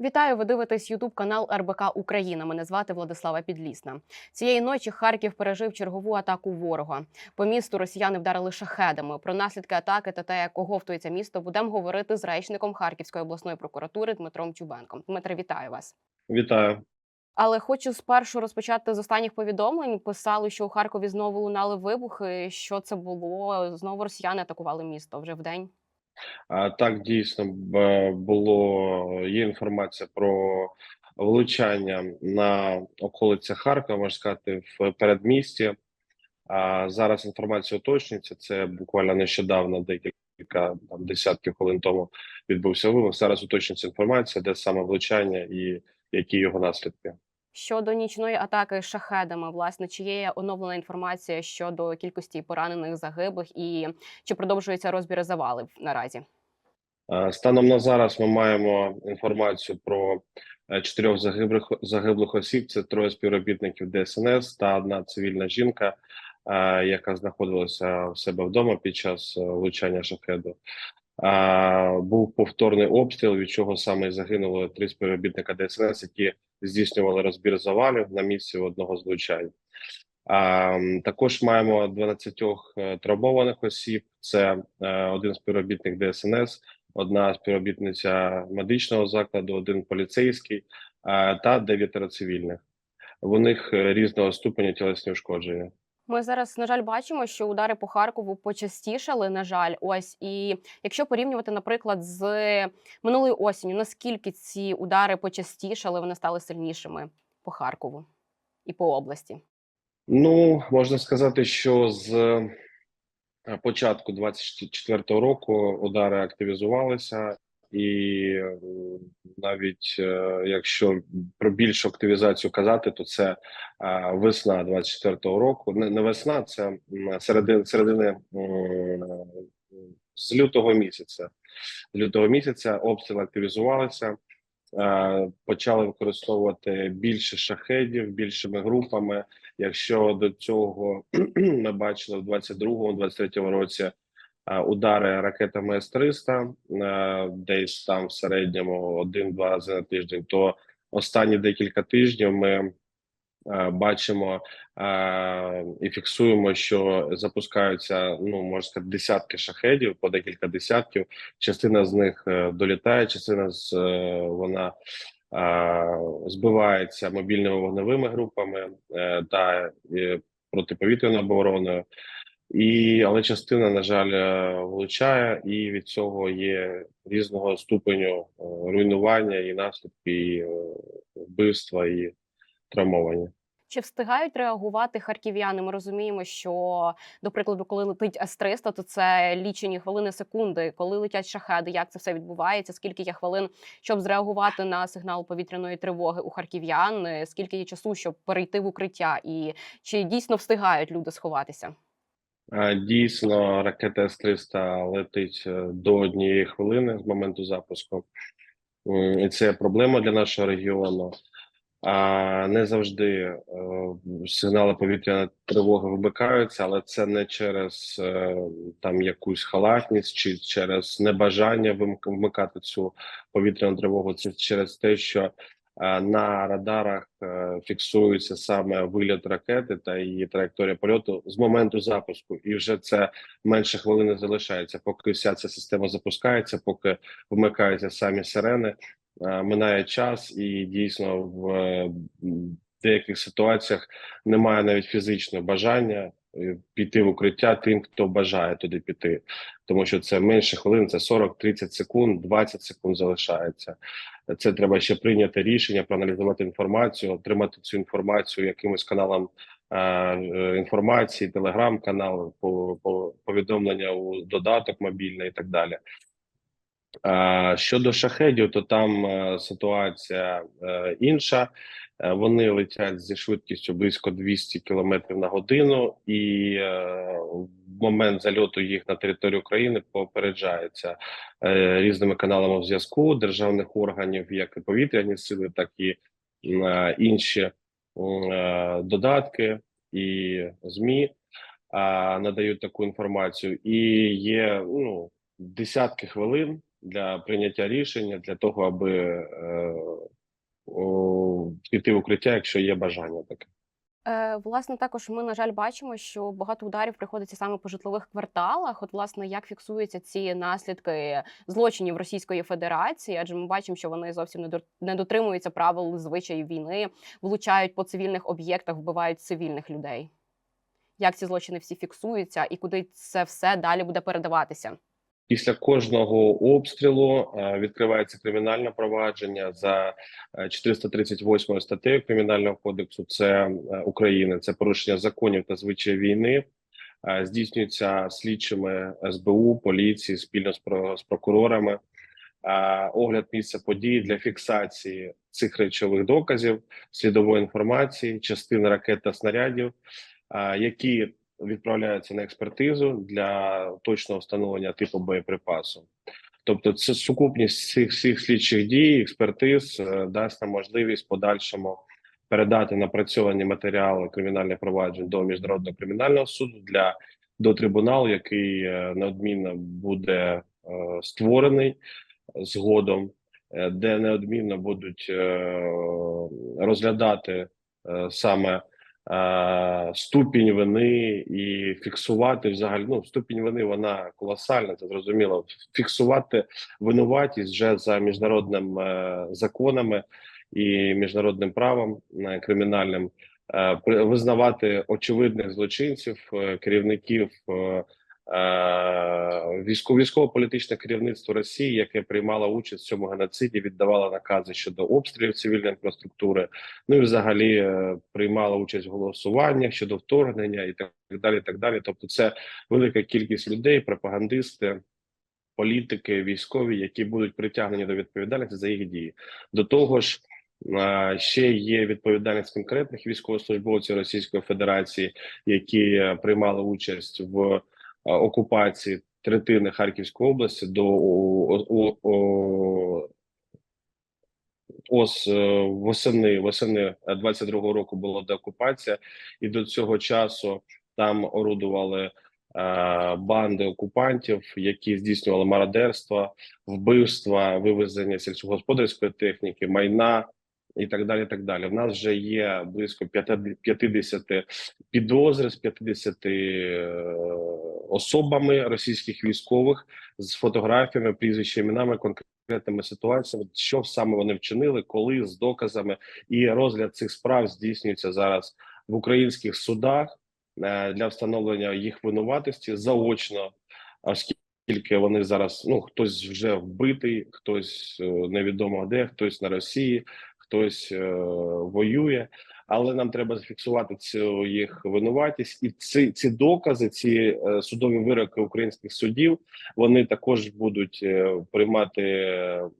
Вітаю! Ви дивитесь Ютуб канал РБК Україна. Мене звати Владислава Підлісна. Цієї ночі Харків пережив чергову атаку ворога. По місту росіяни вдарили шахедами. Про наслідки атаки та те, як оговтується місто, будемо говорити з речником Харківської обласної прокуратури Дмитром Чубенком. Дмитре, вітаю вас. Вітаю. Але хочу спершу розпочати з останніх повідомлень. Писали, що у Харкові знову лунали вибухи. Що це було? Знову росіяни атакували місто вже в день. А, Так, дійсно було є інформація про влучання на околицях Харкова, можна сказати, в передмісті. А зараз інформація уточнюється. Це буквально нещодавно, декілька там десятків хвилин тому відбувся вибух. Зараз уточнюється інформація, де саме влучання і які його наслідки. Щодо нічної атаки шахедами, власне, чи є оновлена інформація щодо кількості поранених загиблих і чи продовжуються розбіри завалів наразі? Е, Станом на зараз ми маємо інформацію про е, чотирьох загиблих загиблих осіб. Це троє співробітників ДСНС та одна цивільна жінка, е, яка знаходилася в себе вдома під час влучання шахеду. Був повторний обстріл, від чого саме загинуло три співробітника ДСНС, які здійснювали розбір завалів на місці одного з влучань. Також маємо 12 е, травмованих осіб. Це е, один співробітник ДСНС, одна співробітниця медичного закладу, один поліцейський е, та дев'ятеро цивільних. У них різного ступеня тілесні ушкодження. Ми зараз, на жаль, бачимо, що удари по Харкову почастішали. На жаль, ось і якщо порівнювати, наприклад, з минулою осінню, наскільки ці удари почастішали, вони стали сильнішими по Харкову і по області? Ну можна сказати, що з е, початку 24-го року удари активізувалися, і е, навіть е, якщо про більшу активізацію казати, то це е, весна 24-го року. Не, весна, це середини середини з лютого місяця. З лютого місяця обстріли активізувалися. Почали використовувати більше шахедів більшими групами. Якщо до цього ми бачили в 22-23 році удари ракетами С-300, е, десь там в середньому один-два рази на тиждень, то останні декілька тижнів ми е, бачимо е, і фіксуємо, що запускаються ну можна сказати, десятки шахедів, по декілька десятків. Частина з них е, долітає, частина з е, вона е, збивається мобільними вогневими групами е, та е, протиповітряною обороною. І але частина, на жаль, е, влучає, і від цього є різного ступеню е, руйнування і наслідки і, е, вбивства і травмування. Чи встигають реагувати харків'яни? Ми розуміємо, що до прикладу, коли летить С-300, то це лічені хвилини секунди. Коли летять шахеди, як це все відбувається? Скільки є хвилин, щоб зреагувати на сигнал повітряної тривоги у харків'ян? Скільки є часу, щоб перейти в укриття? І чи дійсно встигають люди сховатися? Дійсно, ракета С-300 летить е, до однієї хвилини з моменту запуску, і це проблема для нашого регіону. А не завжди е, сигнали повітряної тривоги вимикаються, але це не через е, там якусь халатність чи через небажання вимик- вмикати цю повітряну тривогу. Це через те, що на радарах е, фіксується саме вильот ракети та її траєкторія польоту з моменту запуску, і вже це менше хвилини залишається, поки вся ця система запускається, поки вмикаються самі сирени. Е, Минає час, і дійсно в е, деяких ситуаціях немає навіть фізичного бажання е, піти в укриття тим, хто бажає туди піти, тому що це менше хвилин, це 40-30 секунд, 20 секунд залишається. Це треба ще прийняти рішення, проаналізувати інформацію, отримати цю інформацію якимось каналом е, е, інформації, телеграм-канал, по, по повідомлення у додаток мобільний і так далі. Е, Щодо шахедів, то там е, ситуація е, інша. Е, Вони летять зі швидкістю близько 200 км на годину, і е, момент зальоту їх на територію України попереджається е, різними каналами зв'язку державних органів, як і повітряні сили, так і е, інші е, додатки і змі е, надають таку інформацію. І є ну десятки хвилин для прийняття рішення для того, аби е, піти в укриття, якщо є бажання таке. Е, власне, також ми, на жаль, бачимо, що багато ударів приходиться саме по житлових кварталах. От, власне, як фіксуються ці наслідки злочинів Російської Федерації, адже ми бачимо, що вони зовсім не до- не дотримуються правил звичаїв війни, влучають по цивільних об'єктах, вбивають цивільних людей. Як ці злочини всі фіксуються і куди це все далі буде передаватися? Після кожного обстрілу е, відкривається кримінальне провадження за е, 438 статтею Кримінального кодексу. Це е, України, це порушення законів та звичаїв війни. Е, Здійснюється слідчими СБУ, поліції спільно з про- з прокурорами. Е, Огляд місця події для фіксації цих речових доказів, слідової інформації, частин ракет та снарядів, е, які відправляються на експертизу для точного встановлення типу боєприпасу. Тобто, це сукупність цих всіх слідчих дій, експертиз е, дасть нам можливість подальшому передати напрацьовані матеріали кримінальних проваджень до міжнародного кримінального суду для до трибуналу, який е, неодмінно буде е, створений згодом, е, де неодмінно будуть е, розглядати е, саме ступінь вини і фіксувати взагалі ну ступінь вини вона колосальна, це зрозуміло. Фіксувати винуватість вже за міжнародним е, законами і міжнародним правом е, кримінальним. е, Визнавати очевидних злочинців, е, керівників е, е, військово-політичне керівництво Росії, яке приймало участь в цьому геноциді, віддавало накази щодо обстрілів цивільної інфраструктури. Ну і взагалі е, приймала участь в голосуваннях щодо вторгнення і так далі. Так далі. Тобто, це велика кількість людей, пропагандисти. Політики, військові, які будуть притягнені до відповідальності за їх дії. До того ж, е, ще є відповідальність конкретних військовослужбовців Російської Федерації, які е, приймали участь в е, окупації третини Харківської області до о, о, о, ось е, восени восени 22-го року була деокупація, і до цього часу там орудували е, банди окупантів, які здійснювали мародерство, вбивства, вивезення сільськогосподарської техніки, майна. І так далі. так далі. В нас вже є близько 50 підозр з 50 е, особами російських військових з фотографіями, прізвищами, іменами, конкретними ситуаціями, що саме вони вчинили, коли з доказами, і розгляд цих справ здійснюється зараз в українських судах е, для встановлення їх винуватості заочно, оскільки вони зараз ну хтось вже вбитий, хтось е, невідомо де, хтось на Росії, хтось е, воює. Але нам треба зафіксувати цю їх винуватість, і ці ці докази, ці е, судові вироки українських судів, вони також будуть е, приймати е,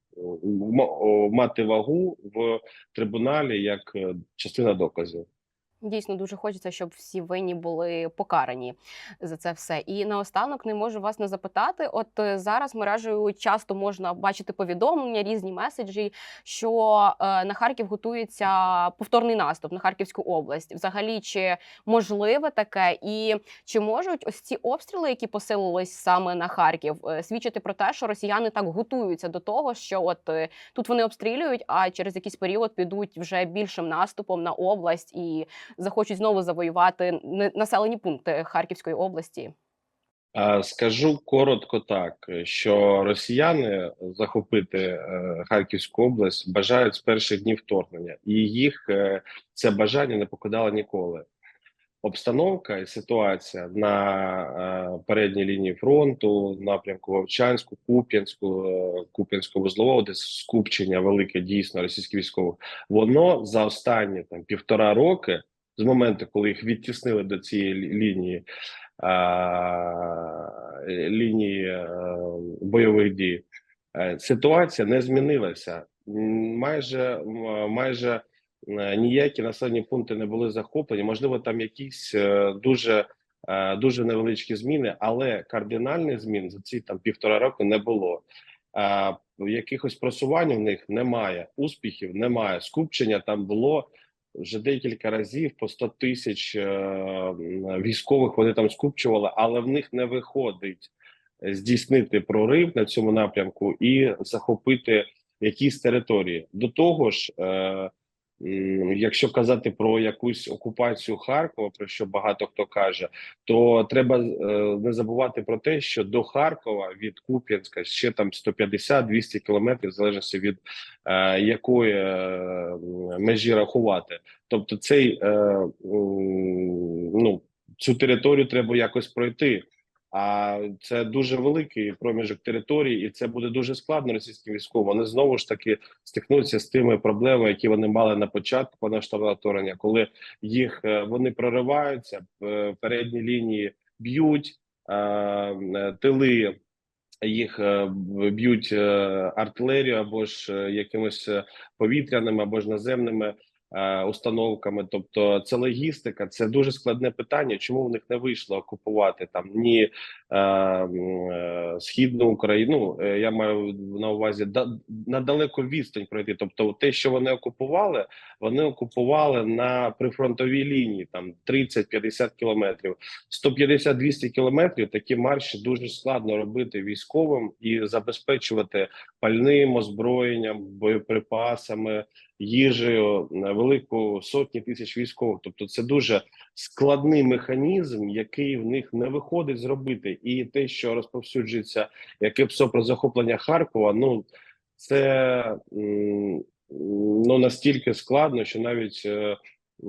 мати вагу в трибуналі як частина доказів. Дійсно, дуже хочеться, щоб всі винні були покарані за це все. І наостанок не можу вас не запитати. От е, зараз мережею часто можна бачити повідомлення, різні меседжі, що е, на Харків готується повторний наступ на Харківську область. Взагалі, чи можливе таке, і чи можуть ось ці обстріли, які посилились саме на Харків, е, свідчити про те, що росіяни так готуються до того, що от тут вони обстрілюють, а через якийсь період підуть вже більшим наступом на область і захочуть знову завоювати населені пункти Харківської області. Скажу коротко так, що росіяни захопити е, Харківську область бажають з перших днів вторгнення, і їх е, це бажання не покидало ніколи. Обстановка і ситуація на е, передній лінії фронту, напрямку Вовчанську, Куп'янську, е, Куп'янського вузлового, де скупчення велике дійсно російських військових, воно за останні там півтора роки, з моменту, коли їх відтіснили до цієї лінії, лінії е, бойових дій, е, ситуація не змінилася. Майже майже е, ніякі населені пункти не були захоплені. Можливо, там якісь дуже дуже невеличкі зміни, але кардинальних змін за ці там півтора року не було. Якихось просувань в них немає, успіхів немає. Скупчення там було вже декілька разів по 100 тисяч е, військових. Вони там скупчували, але в них не виходить здійснити прорив на цьому напрямку і захопити якісь території. До того ж, е, якщо казати про якусь окупацію Харкова, про що багато хто каже, то треба е, не забувати про те, що до Харкова від Куп'янська ще там 150-200 кілометрів, в залежності від е, якої е, межі рахувати. Тобто, цей е, м, ну цю територію треба якось пройти. А це дуже великий проміжок території, і це буде дуже складно російським військовим. Вони знову ж таки стикнуться з тими проблемами, які вони мали на початку повноштабного вторгнення, коли їх е, вони прориваються, е, передні лінії б'ють, е, тили їх б'ють артилерію або ж якимось повітряними або ж наземними установками. Тобто, це логістика, це дуже складне питання. Чому в них не вийшло окупувати там ні е, е, східну Україну? е, Я маю на увазі да, на далеку відстань пройти. Тобто, те, що вони окупували, вони окупували на прифронтовій лінії, там 30-50 кілометрів. 150-200 кілометрів такі марші дуже складно робити військовим і забезпечувати пальним озброєнням, боєприпасами, їжею велику сотні тисяч військових. Тобто, це дуже складний механізм, який в них не виходить зробити. І те, що розповсюджується як епсо про захоплення Харкова, ну це ну настільки складно, що навіть е,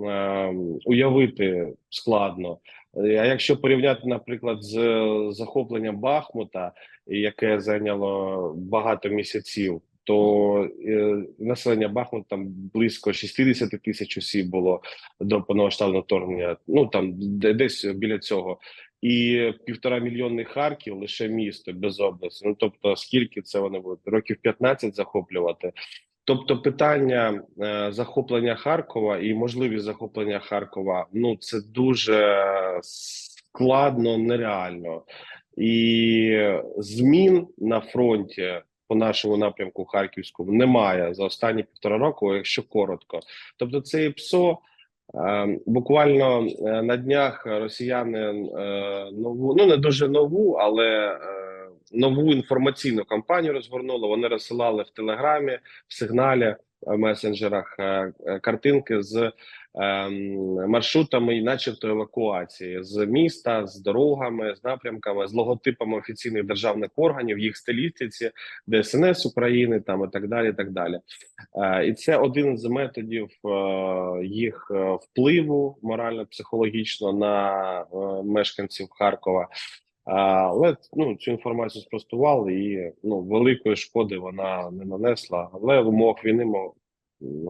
е, уявити складно. А якщо порівняти, наприклад, з е, захопленням Бахмута, яке зайняло багато місяців, то е, населення Бахмута там близько 60 тисяч осіб було до повномасштабного вторгнення. Ну там де- десь біля цього. І півтора мільйонний Харків лише місто без області. Ну тобто, скільки це вони будуть років 15 захоплювати? Тобто, питання е, захоплення Харкова і можливість захоплення Харкова ну це дуже складно, нереально. І змін на фронті по нашому напрямку Харківському немає за останні півтора року, якщо коротко. Тобто, це ПСО. Е, Буквально е, на днях росіяни е, нову, ну не дуже нову, але нову інформаційну кампанію розгорнули. Вони розсилали в Телеграмі, в сигналі, в месенджерах картинки з маршрутами, і начебто евакуації з міста, з дорогами, з напрямками, з логотипами офіційних державних органів, їх стилістиці, ДСНС України, там і так далі. Так далі. Е, І це один з методів е, їх е, впливу морально-психологічно на мешканців Харкова. Але ну цю інформацію спростували, і ну великої шкоди вона не нанесла. Але в умовах війни ми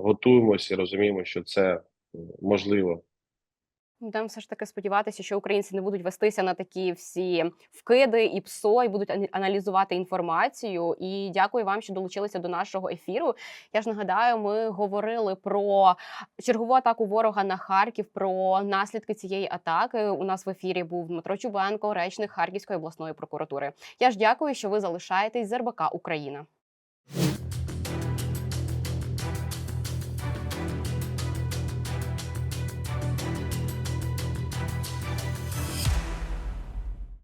готуємося і розуміємо, що це можливо. Будемо все ж таки сподіватися, що українці не будуть вестися на такі всі вкиди і ПСО, і будуть аналізувати інформацію. І дякую вам, що долучилися до нашого ефіру. Я ж нагадаю, ми говорили про чергову атаку ворога на Харків, про наслідки цієї атаки. У нас в ефірі був Дмитро Чубенко, речник Харківської обласної прокуратури. Я ж дякую, що ви залишаєтесь з РБК Україна.